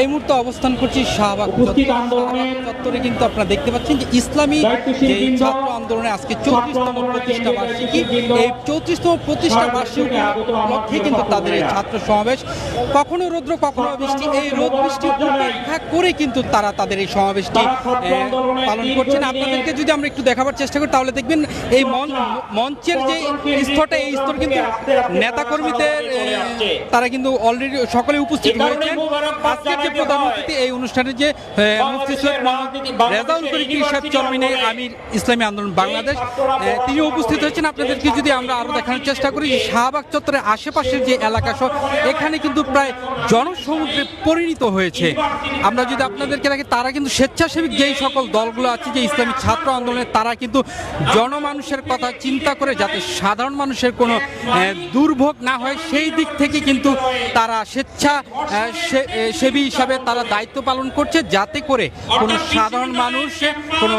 এই মুহূর্তে অবস্থান করছি শাহবাগ চত্বর। কিন্তু আপনারা দেখতে পাচ্ছেন যে ইসলামী যে ছাত্র আন্দোলনে আজকে চৌত্রিশতম প্রতিষ্ঠা বার্ষিকী এই চৌত্রিশতম প্রতিষ্ঠা বার্ষিকী উপলক্ষে কিন্তু তাদের এই ছাত্র সমাবেশ। কখনো রৌদ্র কখনো বৃষ্টি এই রোদ বৃষ্টি উপেক্ষা করে কিন্তু তারা তাদের এই সমাবেশটি পালন করছেন। আপনাদেরকে যদি আমরা একটু দেখাবার চেষ্টা করি তাহলে দেখবেন এই মঞ্চ মঞ্চের যে স্তরটা এই স্তর কিন্তু নেতাকর্মীদের তারা কিন্তু অলরেডি সকলে উপস্থিত হয়েছেন আজকের যে প্রধান অতিথি এই অনুষ্ঠানে যে মুফতি সৈয়দ মোহাম্মদ রেজাউল করিম পীর সাহেব চরমিনে আমির ইসলামী আন্দোলন বাংলাদেশ তিনি উপস্থিত হয়েছেন। আপনাদেরকে যদি আমরা আরও দেখানোর চেষ্টা করি শাহবাগ চত্বরের আশেপাশের যে এলাকা সহ এখানে কিন্তু প্রায় জনসমুদ্রে পরিণত হয়েছে। আমরা যদি আপনাদেরকে দেখি তারা কিন্তু স্বেচ্ছাসেবী যেই সকল দলগুলো আছে যে ইসলামী ছাত্র আন্দোলনে তারা কিন্তু জনমানুষের কথা চিন্তা করে যাতে সাধারণ মানুষের কোনো দুর্ভোগ না হয় সেই দিক থেকে কিন্তু তারা স্বেচ্ছা সেবী হিসাবে তারা দায়িত্ব পালন করছে যাতে করে কোনো সাধারণ মানুষ কোনো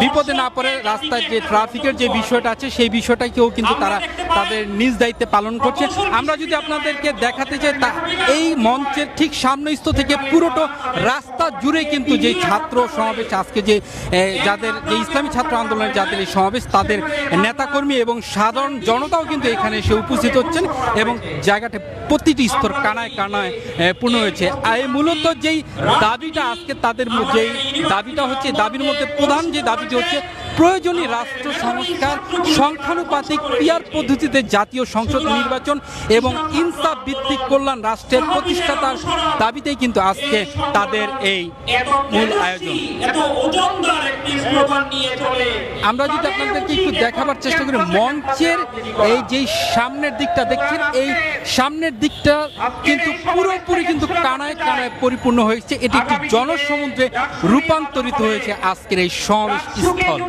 বিপদে না পড়ে রাস্তায় যে ট্রাফিকের যে বিষয়টা আছে সেই বিষয়টাকেও কিন্তু তারা তাদের নিজ দায়িত্বে পালন করছে। আমরা যদি আপনাদেরকে দেখাতে চাই তা এই মঞ্চের ঠিক সামনেস্থ থেকে পুরোটো রাস্তা জুড়ে কিন্তু যে ছাত্র সমাবেশ আজকে যে যাদের যে ইসলামী ছাত্র আন্দোলনের যাদের এই সমাবেশ তাদের নেতাকর্মী এবং সাধারণ জনতাও কিন্তু এখানে এসে উপস্থিত হচ্ছেন এবং জায়গাটা প্রতিটি স্তর কানায় কানায় এ, পূর্ণ হয়েছে। আর এই মূলত যেই দাবিটা আজকে তাদের যেই দাবিটা হচ্ছে দাবির মধ্যে প্রধান যে দাবিটি হচ্ছে প্রয়োজনীয় রাষ্ট্র সংস্কার সংখ্যানুপাতিক পিয়ার পদ্ধতিতে জাতীয় সংসদ নির্বাচন এবং ইনসাফ ভিত্তিক কল্যাণ রাষ্ট্রের প্রতিষ্ঠাতার দাবিতেই কিন্তু আজকে তাদের এই মূল আয়োজন। আমরা যদি আপনাদেরকে একটু দেখাবার চেষ্টা করি মঞ্চের এই যে সামনের দিকটা দেখছেন এই সামনের দিকটা কিন্তু পুরোপুরি কিন্তু কানায় কানায় পরিপূর্ণ হয়েছে। এটি একটি জনসমুদ্রে রূপান্তরিত হয়েছে আজকের এই সমাবেশ স্থল।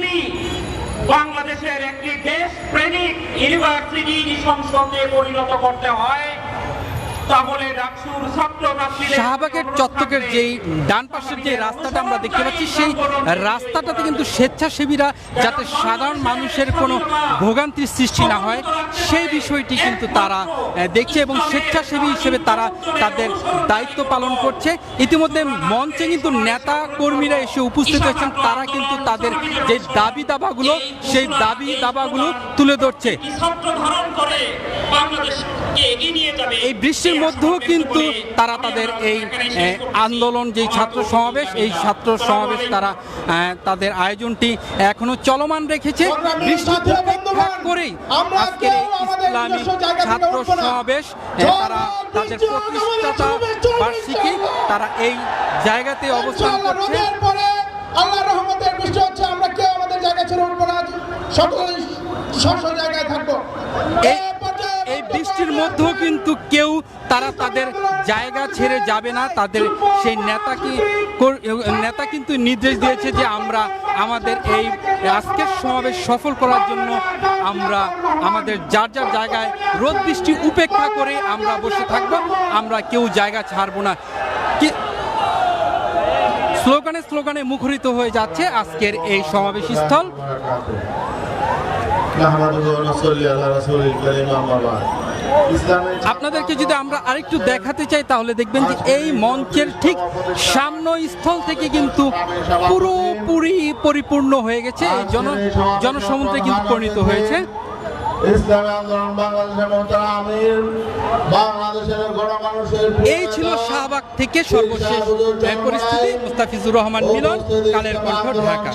বাংলাদেশের একটি দেশ প্রেমিক ইউনিভার্সিটি সংসদে পরিণত করতে হয় তাহলে ডাকসুর ছাত্র ছাত্রীদের শাহবাগের যেই ডান পাশের যে রাস্তাটা আমরা দেখতে পাচ্ছি সেই রাস্তাটাতে কিন্তু স্বেচ্ছাসেবীরা যাতে সাধারণ মানুষের কোনো ভোগান্তির সৃষ্টি না হয় সেই বিষয়টি কিন্তু তারা দেখছে এবং স্বেচ্ছাসেবী হিসেবে তারা তাদের দায়িত্ব পালন করছে। ইতিমধ্যে মঞ্চে কিন্তু নেতা কর্মীরা এসে উপস্থিত হয়েছেন তারা কিন্তু তাদের যে দাবি দাবাগুলো সেই দাবি দাবাগুলো তুলে ধরছে। বাংলাদেশকে এগিয়ে নিয়ে যাবে। এই বৃষ্টির মধ্যেও কিন্তু তারা তাদের এই আন্দোলন যে ছাত্র সমাবেশ এই ছাত্র সমাবেশ তারা তাদের আয়োজনটি এখনও চলমান রেখেছে। বৃষ্টি করেই আজকের ইসলামী ছাত্র সমাবেশ তারা তাদের প্রতিষ্ঠাতা বার্ষিকী তারা এই জায়গাতে অবস্থান করছে। আল্লাহ রহমতের বৃষ্টি হচ্ছে আমরা কেউ আমাদের জায়গা ছেড়ে উঠবো না। স্ব জায়গায় থাকব। এই বৃষ্টির মধ্যেও কিন্তু কেউ, তারা তাদের জায়গা ছেড়ে যাবে না। তাদের সেই নেতাকে নেতা কিন্তু নির্দেশ দিয়েছে যে আমরা আমাদের এই আজকের সমাবেশ সফল করার জন্য আমরা আমাদের যার যার জায়গায় রোদ বৃষ্টি উপেক্ষা করে আমরা বসে থাকব। আমরা কেউ জায়গা ছাড়বো না। স্লোগানে স্লোগানে মুখরিত হয়ে যাচ্ছে আজকের এই সমাবেশ স্থল। আপনাদেরকে যদি আমরা আরেকটু দেখাতে চাই, তাহলে দেখবেন যে এই মঞ্চের ঠিক সামনে স্থল থেকে কিন্তু পুরোপুরি পরিপূর্ণ হয়ে গেছে। জন, জনসমুদ্রে কিন্তু পরিণত হয়েছে। এই ছিল শাহবাগ থেকে সর্বশেষ পরিস্থিতি। মুস্তাফিজুর রহমান মিলন, কালের কণ্ঠ, ঢাকা।